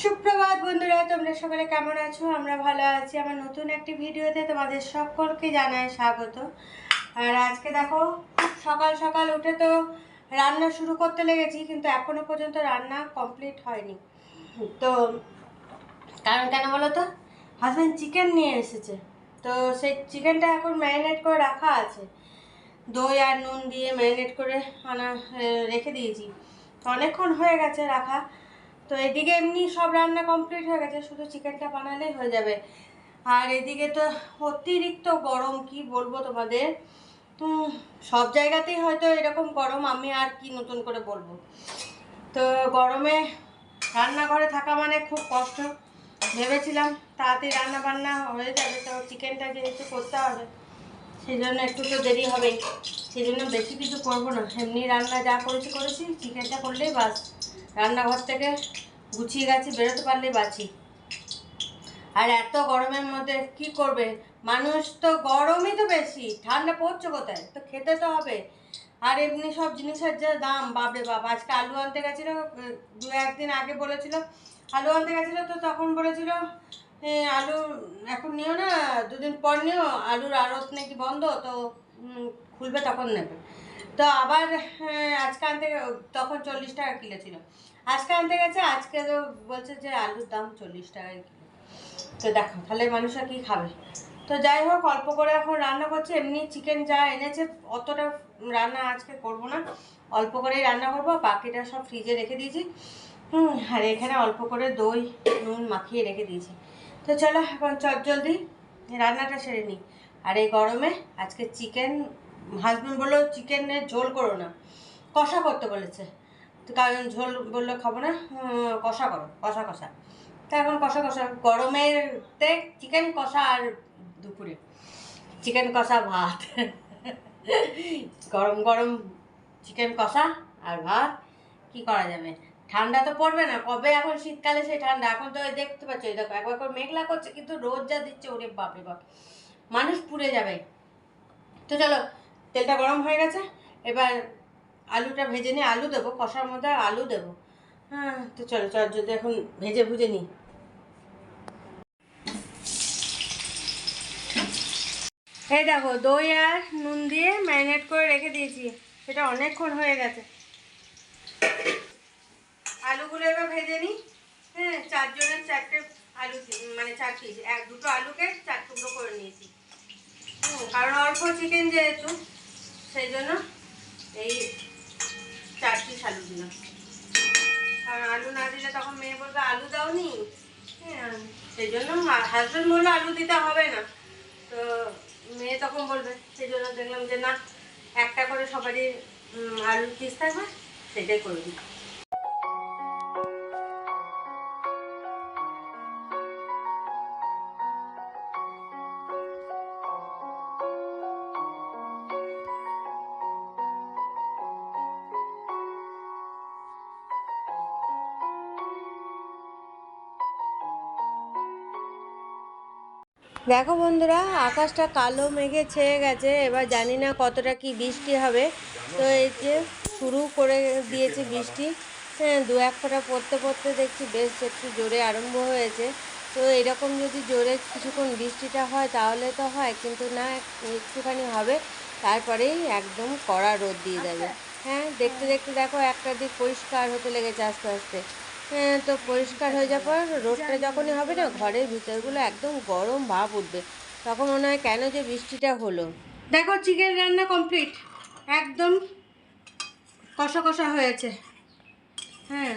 সুপ্রভাত বন্ধুরা, তোমরা সকলে কেমন আছো? আমরা ভালো আছি। আমার নতুন একটি ভিডিওতে তোমাদের সকলকে জানাই স্বাগত। আর আজকে দেখো সকাল সকাল উঠে তো রান্না শুরু করতে লেগেছি, কিন্তু এখনও পর্যন্ত রান্না কমপ্লিট হয়নি। তো কারণ কেন বলো তো? হাজব্যান্ড চিকেন নিয়ে এসেছে। তো সেই চিকেনটা এখন ম্যারিনেট করে রাখা আছে। দই আর নুন দিয়ে ম্যারিনেট করে আনা রেখে দিয়েছি। অনেকক্ষণ হয়ে গেছে রাখা। তো এদিকে এমনি সব রান্না কমপ্লিট হয়ে গেছে, শুধু চিকেনটা বানালেই হয়ে যাবে। আর এদিকে তো অতিরিক্ত গরম, কি বলব তোমাদের? সব জায়গাতেই হয়তো এরকম গরম, আমি আর কি নতুন করে বলব? তো গরমে রান্নাঘরে থাকা মানে খুব কষ্ট। ভেবেছিলাম তাড়াতাড়ি রান্না বান্না হয়ে যাবে, তো চিকেনটা যেহেতু করতে হবে সেই জন্য একটু তো দেরি হবেই। সেই জন্য বেশি কিছু করব না। এমনি রান্না যা করেছি করেছি চিকেনটা করলেই বাস। রান্নাঘর থেকে গুছিয়ে গেছি, বেরোতে পারলেই বাঁচি। আর এত গরমের মধ্যে কি করবে? মানুষ তো গরমই তো বেশি, ঠান্ডা পড়ছে কোথায়? তো খেতে তো হবে। আর এমনি সব জিনিসের যে দাম, বাপরে বাপ, আজকে আলু আনতে গেছিল, দু একদিন আগে বলেছিল, আলু আনতে গেছিল তো তখন বলেছিল আলু এখন নিও না, দুদিন পর নিও, আলুর আড়ত নাকি বন্ধ, তো খুলবে তখন নেবে। তো আবার হ্যাঁ, আজকে আনতে তখন চল্লিশ টাকা কিলো ছিল। আজকে আনতে গেছে আজকে তো বলছে যে আলুর দাম চল্লিশ টাকায় কিলো। তো দেখো তাহলে মানুষরা কী খাবে? তো যাই হোক অল্প করে এখন রান্না করছে এমনি চিকেন যা এনেছে অতটা রান্না আজকে করব না। অল্প করেই রান্না করব বাকিটা সব ফ্রিজে রেখে দিয়েছি। হুম আর এখানে অল্প করে দই নুন মাখিয়ে রেখে দিয়েছি। তো চলো এখন চট জলদি রান্নাটা সেরে নিই। আর এই গরমে আজকে চিকেন হাজব্যান্ড বলল চিকেনের ঝোল করো না। কষা করতে বলেছে। কারণ ঝোল বলল, খাব না। কষা করো, কষা কষা। তা এখন কষা কষা গরমেরতে চিকেন কষা আর দুপুরে। চিকেন কষা, ভাত। গরম গরম চিকেন কষা আর ভাত। কি করা যাবে? ঠান্ডা তো পড়বে না। কবে এখন শীতকালে সেই ঠান্ডা? এখন তো দেখতে পাচ্ছ, এই দেখো, একবার করে মেঘলা করছে, কিন্তু রোদ যা দিচ্ছে, ওরে বাপরে বাপ। মানুষ পুড়ে যাবে। তো চলো তেলটা গরম হয়ে গেছে, এবার আলুটা ভেজে নিয়ে আলু দেবো, কষার মধ্যে আলু দেবো। হ্যাঁ তো চলো, চল, যদি এখন ভেজে ভুজে নিই। এই দেখো, দই আর নুন দিয়ে ম্যারিনেট করে রেখে দিয়েছি সেটা অনেকক্ষণ হয়ে গেছে। আলুগুলো এবার ভেজে নিই। হ্যাঁ চারজনের চারটে আলু মানে চার পিস এক, দুটো আলুকে চার টুকরো করে নিয়েছি। কারণ অল্প চিকেন যেহেতু সেই জন্য এই চার পিস আলু দিলাম। কারণ আলু না দিলে তখন মেয়ে বলবে, আলু দাওনি? হ্যাঁ সেই জন্য হাজব্যান্ড বলল, আলু দিতে হবে না। তো মেয়ে তখন বলবে, সেই জন্য দেখলাম যে, না, একটা করে সবারই আলু আলুর পিস থাকবে, সেটাই করে দিই। দেখো বন্ধুরা, আকাশটা কালো মেঘে ছেয়ে গেছে, এবার জানি না কতটা কি বৃষ্টি হবে। তো এই যে শুরু করে দিয়েছে বৃষ্টি। হ্যাঁ দু এক ফোঁটা পড়তে পড়তে দেখছি বেশ একটু জোরে আরম্ভ হয়েছে। তো এরকম যদি জোরে কিছুক্ষণ বৃষ্টিটা হয় তাহলে তো হয়, কিন্তু না, একটুখানি হবে। তারপরেই একদম কড়া রোদ দিয়ে দেবে। হ্যাঁ দেখতে দেখতে দেখো একটা দিক পরিষ্কার হতে লেগেছে আস্তে আস্তে। তো পরিষ্কার হয়ে যাওয়ার পর রোদটা যখনই হবে না, ঘরের ভিতরগুলো একদম গরম ভাব উঠবে। তখন মনে হয় কেন যে বৃষ্টিটা হলো। দেখো, চিকেন রান্না কমপ্লিট একদম কষা কষা হয়েছে। হ্যাঁ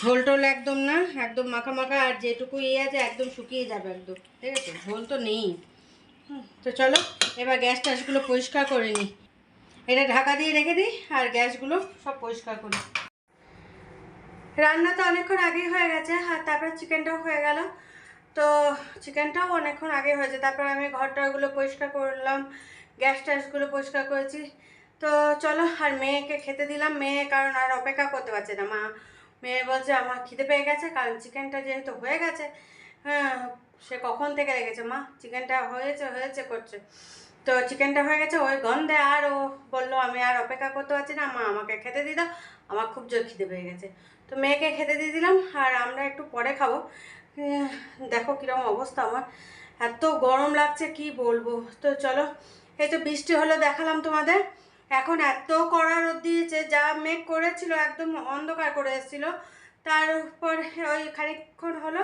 ঝোল টোল একদম না, একদম মাখা মাখা, আর যেটুকু ইয়ে আছে একদম শুকিয়ে যাবে একদম। ঠিক আছে, ঝোল তো নেই। তো চলো, এবার গ্যাস ট্যাসগুলো পরিষ্কার করে নিই। এটা ঢাকা দিয়ে রেখে দিই, আর গ্যাসগুলো সব পরিষ্কার করি রান্না তো অনেকক্ষণ আগেই হয়ে গেছে আর তারপর চিকেনটাও হয়ে গেল। তো চিকেনটাও অনেকক্ষণ আগে হয়েছে, তারপর আমি ঘরটাগুলো পরিষ্কার করলাম গ্যাস ট্যাসগুলো পরিষ্কার করেছি। তো চলো, আর মেয়েকে খেতে দিলাম, মেয়ে কারণ আর অপেক্ষা করতে পারছে না। মা, মেয়ে বলছে, আমার খিদে পেয়ে গেছে, কারণ চিকেনটা যেহেতু হয়ে গেছে হ্যাঁ সে কখন থেকে রেখেছে? মা চিকেনটা হয়েছে হয়েছে, করছে। তো চিকেনটা হয়ে গেছে, ওই গন্ধে বলল, আমি আর অপেক্ষা করতে পারছি না, মা আমাকে খেতে দিয়ে দাও। আমার খুব জোর খিদে পেয়ে গেছে। তো মেয়েকে খেতে দিয়ে দিলাম, আর আমরা একটু পরে খাব। দেখো কীরকম অবস্থা আমার। এত গরম লাগছে, কি বলব? তো চলো, এই তো বৃষ্টি হলো, দেখালাম তোমাদের। এখন এত কড়া রোদ দিয়েছে, যা মেঘ করেছিল, একদম অন্ধকার করে এসেছিল। তারপর ওই খানিকক্ষণ হলো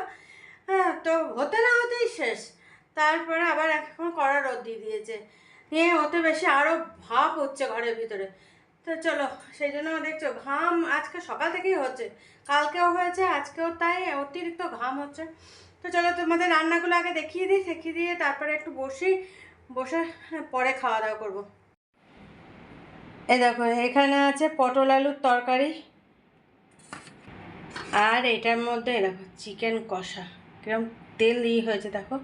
হ্যাঁ তো হতে না হতেই শেষ। তারপরে আবার এখন কড়া রোদ দিয়ে দিয়েছে। নিয়ে হতে বেশি আরও ভাব হচ্ছে ঘরের ভিতরে। তো চলো, সেই জন্য দেখছ, ঘাম আজকে সকাল থেকেই হচ্ছে। কালকেও হয়েছে, আজকেও তাই, অতিরিক্ত ঘাম হচ্ছে। তো চলো, তোমাদের রান্নাগুলো আগে দেখিয়ে দিই, দেখিয়ে দিয়ে তারপরে একটু বসি, বসে পরে খাওয়া দাওয়া করব। এ দেখো, এখানে আছে পটল আলুর তরকারি। আর এটার মধ্যে দেখো, চিকেন কষা। কিরম তেল দিয়ে হয়েছে, দেখো।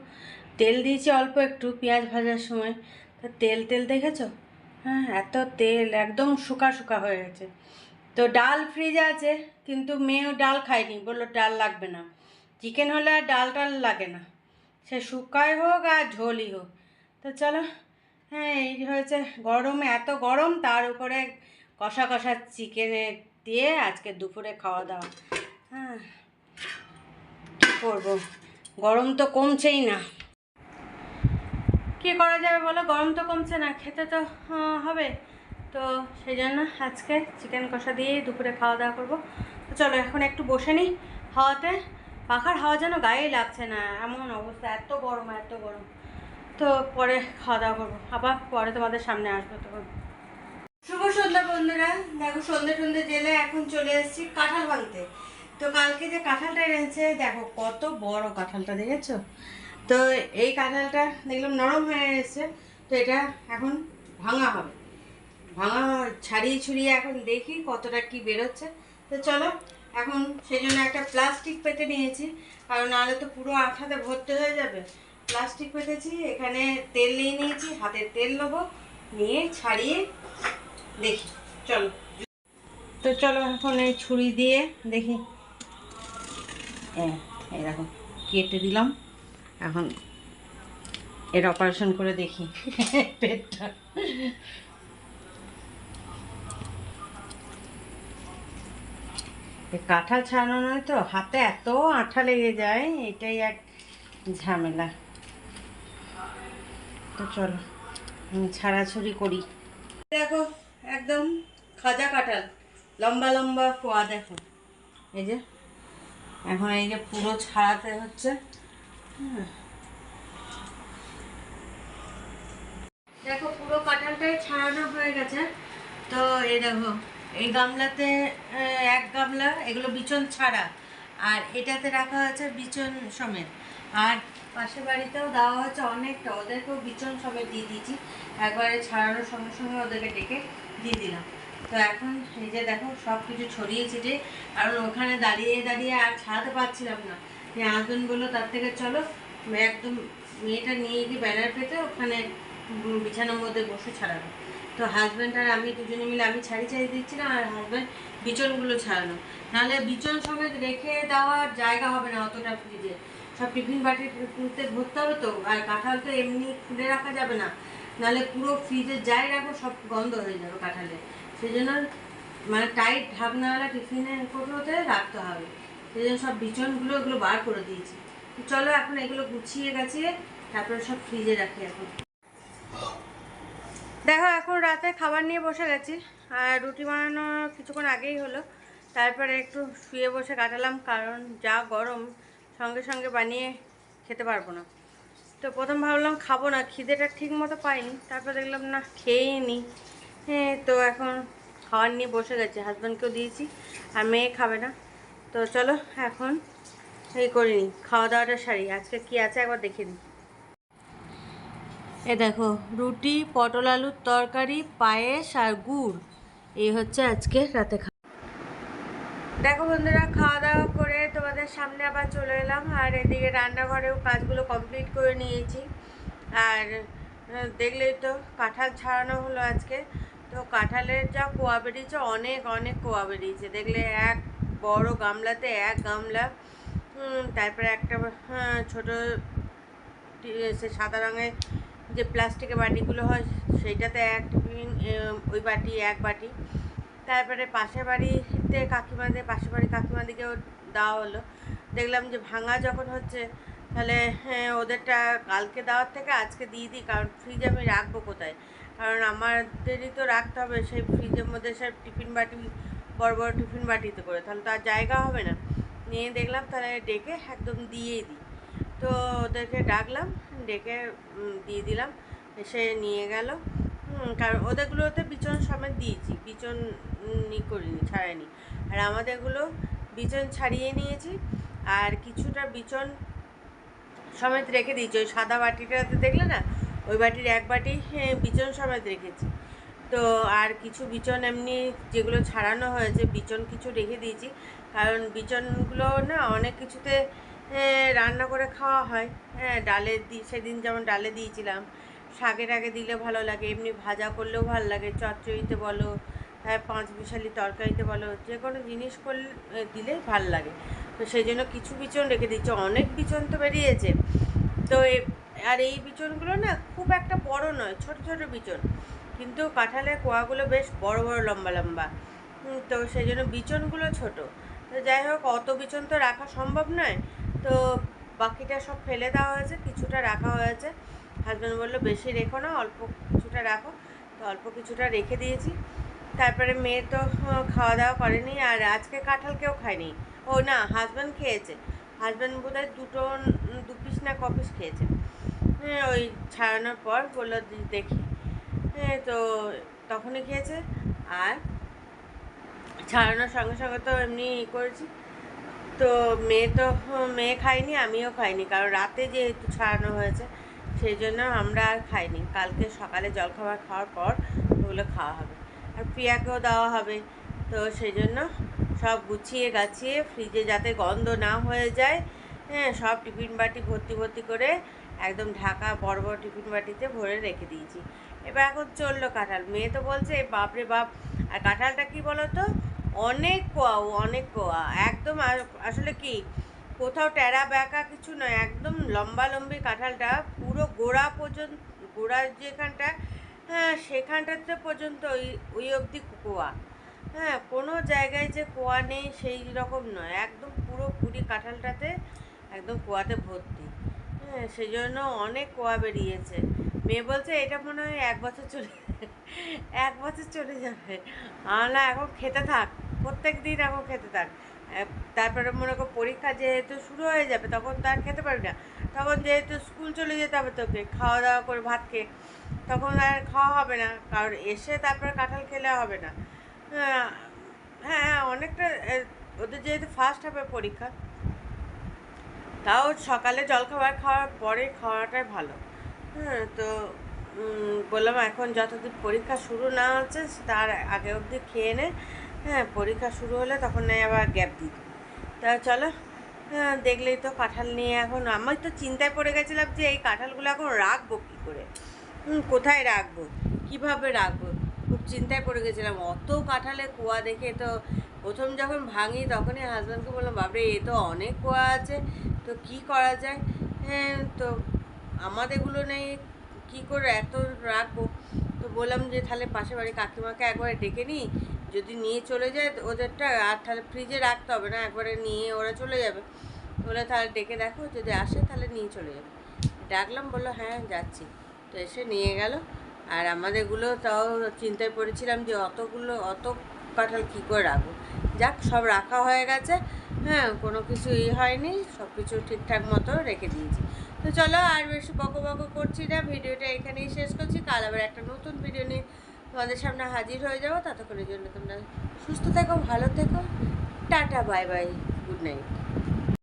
তেল দিয়েছি অল্প একটু, পেঁয়াজ ভাজার সময়। তেল তেল দেখেছ? হ্যাঁ এত তেল, একদম শুকা শুকা হয়ে গেছে। তো ডাল ফ্রিজে আছে, কিন্তু মেয়েও ডাল খায়নি, বলল ডাল লাগবে না। চিকেন হলে আর ডাল টাল লাগে না। সে শুকায় হোক আর ঝোলই হোক। তো চলো হ্যাঁ এই হয়েছে গরমে, এত গরম, তার উপরে কষা কষা চিকেনে দিয়ে আজকে দুপুরে খাওয়া দাওয়া। হ্যাঁ কী করব? গরম তো কমছেই না। কী করা যাবে বলো? গরম তো কমছে না, খেতে তো হবে। তো সেই জন্য আজকে চিকেন কষা দিয়েই দুপুরে খাওয়া দাওয়া করব। তো চলো এখন একটু বসে নিই হাওয়াতে। পাখার হাওয়া যেন গায়ে লাগছে না, এমন অবস্থা, এত গরম এত গরম। তো পরে খাওয়া দাওয়া করব, আবার পরে তোমাদের সামনে আসব তখন। শুভ সন্ধ্যা বন্ধুরা, দেখো সন্ধ্যে সন্ধ্যে জেলে এখন চলে এসেছি কাঁঠাল ভাঙতে। তো কালকে যে কাঁঠালটা এনেছে, দেখো কত বড় কাঁঠালটা, দেখেছ? তো এই কাঁঠালটা দেখলাম নরম হয়ে এসেছে, তো এটা এখন ভাঙা হবে। ভাঙা ছাড়িয়ে ছুড়িয়ে এখন দেখি কতটা কি বেরোচ্ছে। তো চলো, এখন সেই জন্য একটা প্লাস্টিক পেতে নিয়েছি, কারণ নাহলে তো পুরো আঠাতে ভর্তি হয়ে যাবে। প্লাস্টিক পেতেছি, এখানে তেল নিয়ে নিয়েছি, হাতে তেল নেব, নিয়ে ছাড়িয়ে দেখি, চলো। তো চলো এখন এই ছুরি দিয়ে দেখি। হ্যাঁ দেখো, কেটে দিলাম। এখন এর অপারেশন করে দেখি। পেটটা। কাঁঠাল ছাড়ানো নয় তো, হাতে এত আঠা লেগে যায়, এটাই এক ঝামেলা। তো চলো, আমি ছাড়াছুড়ি করি। দেখো, একদম খাজা কাঁঠাল, লম্বা লম্বা কোয়া দেখো। এই যে, এখন এই যে পুরো ছাড়াতে হচ্ছে। দেখো, পুরো কাঁঠালটাই ছাড়ানো হয়ে গেছে। তো এই দেখো, এই গামলাতে এক গামলা, এগুলো বিচন ছাড়া। আর এটাতে রাখা আছে বিচন সমেত। আর পাশের বাড়িতেও দেওয়া হচ্ছে অনেকটা, ওদেরকেও বিচন সমেত দিয়ে দিয়েছি। একবারে ছাড়ানোর সঙ্গে সঙ্গে ওদেরকে ডেকে দিয়ে দিলাম। তো এখন এই যে দেখো সব কিছু ছড়িয়ে ছিটিয়ে, কারণ ওখানে দাঁড়িয়ে দাঁড়িয়ে আর ছাড়াতে পারছিলাম না। হাজবেন্ড বলল তার থেকে চলো একদম মেয়েটা নিয়ে গিয়ে ব্যানার পেতে ওখানে বিছানার মধ্যে বসে ছাড়ানো তো হাজব্যান্ড আর আমি দুজনে মিলে, আমি ছাড়ি ছাড়ি দিচ্ছিলাম আর হাজব্যান্ড বিচনগুলো ছাড়ানো নাহলে বিচন সমেত রেখে দেওয়ার জায়গা হবে না অতটা ফ্রিজে সব টিফিন বাটিতে ভরতে হবে তো, আর কাঁঠাল তো এমনি খুলে রাখা যাবে না। নাহলে পুরো ফ্রিজে যাই রাখো, সব গন্ধ হয়ে যাবে কাঁঠালে। সেই জন্য মানে টাইট ঢাকনাওয়ালা টিফিনে কোটোতে রাখতে হবে। সেই জন্য সব বিচনগুলো এগুলো বার করে দিয়েছি। চলো এখন এগুলো গুছিয়ে গাছিয়ে তারপরে সব ফ্রিজে রাখি এখন। দেখো, এখন রাতে খাবার নিয়ে বসে গেছি। আর রুটি বানানো কিছুক্ষণ আগেই হলো। তারপরে একটু শুয়ে বসে কাটালাম, কারণ যা গরম, সঙ্গে সঙ্গে বানিয়ে খেতে পারব না। তো প্রথম ভাবলাম খাব না, খিদেটা ঠিক মতো পাইনি। তারপর দেখলাম, না, খেয়েই নি। হ্যাঁ তো এখন খাবার নিয়ে বসে গেছে হাজব্যান্ডকেও দিয়েছি, আর মেয়ে খাবে না। তো চলো এখন এই করিনি খাওয়া দাওয়াটা সারি। আজকে কি আছে একবার দেখে নিই এ দেখো, রুটি, পটল আলুর তরকারি, পায়েস আর গুড়। এই হচ্ছে আজকে রাতে খাওয়া। দেখো বন্ধুরা, খাওয়া দাওয়া করে তোমাদের সামনে আবার চলে এলাম। আর এদিকে রান্নাঘরেও কাজগুলো কমপ্লিট করে নিয়েছি। আর দেখলেই তো কাঁঠাল ছাড়ানো হলো আজকে। তো কাঁঠালের যা কোয়া বেরিয়েছে, অনেক অনেক কোয়া বেরিয়েছে। দেখলে এক বড় গামলাতে এক গামলা তারপরে একটা হ্যাঁ, ছোট সে সাদা রঙের যে প্লাস্টিকের বাটিগুলো হয় সেইটাতে এক টিফিন ওই বাটি এক বাটি। তারপরে পাশের বাড়িতে কাকিমাদের পাশের বাড়ি কাকিমাদিকেও দেওয়া হলো। দেখলাম যে ভাঙা যখন হচ্ছে তাহলে হ্যাঁ ওদেরটা কালকে দেওয়ার থেকে আজকে দিয়ে দিই কারণ ফ্রিজে আমি রাখব কোথায়? কারণ আমাদেরই তো রাখতে হবে সেই ফ্রিজের মধ্যে সব টিফিন বাটি বড় বড় টিফিন বাটিতে করে তাহলে তার জায়গা হবে না। নিয়ে দেখলাম তাহলে ডেকে একদম দিয়েই দিই। তো ওদেরকে ডাকলাম ডেকে দিয়ে দিলাম এসে নিয়ে গেল। কারণ ওদেরগুলোতে বিচন সমেত দিয়েছি বিচন ই করিনি ছাড়াইনি। আর আমাদেরগুলো বিচন ছাড়িয়ে নিয়েছি আর কিছুটা বিচন সমেত রেখে দিয়েছি। ওই সাদা বাটিটাতে দেখলে না ওই বাটির এক বাটি হ্যাঁ, বিচন সমেত রেখেছি। তো আর কিছু বিচন এমনি যেগুলো ছাড়ানো হয়েছে, বিচন কিছু রেখে দিয়েছি। কারণ বিচনগুলো না অনেক কিছুতে রান্না করে খাওয়া হয়। হ্যাঁ ডালে দি, সেদিন যেমন ডালে দিয়েছিলাম শাকে টাকে দিলে ভালো লাগে, এমনি ভাজা করলেও ভালো লাগে, চচ্চড়িতে বলো হ্যাঁ পাঁচ বিশালি তরকারিতে বলো যে কোনো জিনিস করলে দিলেই ভালো লাগে। তো সেই জন্য কিছু বিচন রেখে দিচ্ছি অনেক বিচন তো বেরিয়েছে। তো আর এই বিচনগুলো না খুব একটা বড় নয়, ছোট ছোট বিচন। কিন্তু কাঁঠালের কোয়াগুলো বেশ বড় বড়, লম্বা লম্বা। তো সেই জন্য বিচনগুলো ছোট। তো যাই হোক, অত বিচন তো রাখা সম্ভব নয়। তো বাকিটা সব ফেলে দেওয়া হয়েছে, কিছুটা রাখা হয়েছে। হাজব্যান্ড বলল, বেশি রেখো না, অল্প কিছুটা রাখো। তো অল্প কিছুটা রেখে দিয়েছি। তারপরে মেয়ে তো খাওয়া দাওয়া করেনি আর আজকে কাঁঠাল কেউ খায়নি। ও না, হাজব্যান্ড খেয়েছে। হাজব্যান্ড বোধহয় দুটো দু পিস না ক পিস খেয়েছে। হ্যাঁ ওই ছাড়ানোর পর বলল দেখি। হ্যাঁ তো তখনই খেয়েছে। আর ছাড়ানোর সঙ্গে সঙ্গে তো এমনি করেছি। তো মেয়ে তো, মেয়ে খায়নি, আমিও খাইনি। কারণ রাতে যেহেতু ছাড়ানো হয়েছে, সেই জন্য আমরা আর খাইনি। কালকে সকালে জলখাবার খাওয়ার পর ওগুলো খাওয়া হবে। আর প্রিয়াকেও দেওয়া হবে। তো সেই জন্য সব গুছিয়ে গাছিয়ে ফ্রিজে যাতে গন্ধ না হয়ে যায় হ্যাঁ সব টিফিন বাটি ভর্তি ভর্তি করে একদম ঢাকা বড় বড় টিফিন বাটিতে ভরে রেখে দিয়েছি। এবার এখন চলল কাঁঠাল। মেয়ে তো বলছে, "এ বাপরে বাপ, আর কাঁঠালটা কী বলো তো অনেক কোয়া ও, অনেক কোয়া। একদম আসলে কি, কোথাও টেরা ব্যাকা কিছু নয় একদম লম্বা লম্বি কাঁঠালটা পুরো গোড়া পর্যন্ত, গোড়া যেখানটা হ্যাঁ সেখানটাতে পর্যন্ত ওই ওই অবধি কোয়া। হ্যাঁ কোনো জায়গায় যে কোয়া নেই সেই রকম নয়। একদম পুরো পুরি কাঁঠালটাতে একদম কুয়াতে ভর্তি। হ্যাঁ সেই জন্য অনেক কোয়া বেরিয়েছে। মেয়ে বলছে, এটা মনে হয় এক বছর চলে, এক বছর চলে যাবে। আমার এখন খেতে থাক, প্রত্যেক দিন এখন খেতে থাক। তারপরে মনে কর পরীক্ষা যেহেতু শুরু হয়ে যাবে, তখন তো আর খেতে পারবি না। তখন যেহেতু স্কুল চলে যেতে হবে তোকে, খাওয়া দাওয়া করে ভাত খেয়ে, তখন আর খাওয়া হবে না। কারণ এসে তারপরে কাঁঠাল খেলে হবে না। হ্যাঁ হ্যাঁ অনেকটা ওদের যেহেতু ফার্স্ট হবে পরীক্ষা তাও সকালে জলখাবার খাওয়ার পরে খাওয়াটাই ভালো। হ্যাঁ তো বললাম এখন যতদিন পরীক্ষা শুরু না হচ্ছে তার আগে অবধি খেয়ে নে। হ্যাঁ পরীক্ষা শুরু হলে তখন নাই আবার গ্যাপ দিই। তা চলো হ্যাঁ দেখলেই তো কাঁঠাল নিয়ে এখন আমি তো চিন্তায় পড়ে গেছিলাম যে এই কাঁঠালগুলো এখন রাখব কী করে? কোথায় রাখব? কীভাবে রাখব? খুব চিন্তায় পড়ে গেছিলাম। অত কাঁঠালে কুয়া দেখে তো প্রথম যখন ভাঙি তখনই হাজব্যান্ডকে বললাম বাবরে এ তো অনেক কুয়া আছে। তো কি করা যায়? হ্যাঁ তো আমাদেরগুলো নেই কি করে এত রাখব? তো বললাম যে, তাহলে পাশে বাড়ি কাকিমাকে একবারে ডেকে নিই যদি নিয়ে চলে যায় ওদেরটা আর তাহলে ফ্রিজে রাখতে হবে না, একবারে নিয়ে ওরা চলে যাবে। বলে, তাহলে ডেকে দেখো, যদি আসে তাহলে নিয়ে চলে যাবে। ডাকলাম, বলল হ্যাঁ যাচ্ছি। তো এসে নিয়ে গেল। আর আমাদেরগুলো তাও চিন্তায় পড়েছিলাম যে, অতগুলো, অত কাঁঠাল কী করে রাখব? যাক, সব রাখা হয়ে গেছে। হ্যাঁ কোনো কিছু ই হয়নি সব কিছু ঠিকঠাক মতো রেখে দিয়েছি। তো চলো আর বেশি বকো বকো করছি না, ভিডিওটা এখানেই শেষ করছি। কাল আবার একটা নতুন ভিডিও নিয়ে তোমাদের সামনে হাজির হয়ে যাব। ততক্ষণের জন্য তোমরা সুস্থ থেকো, ভালো থেকো, tata, bye bye, good night.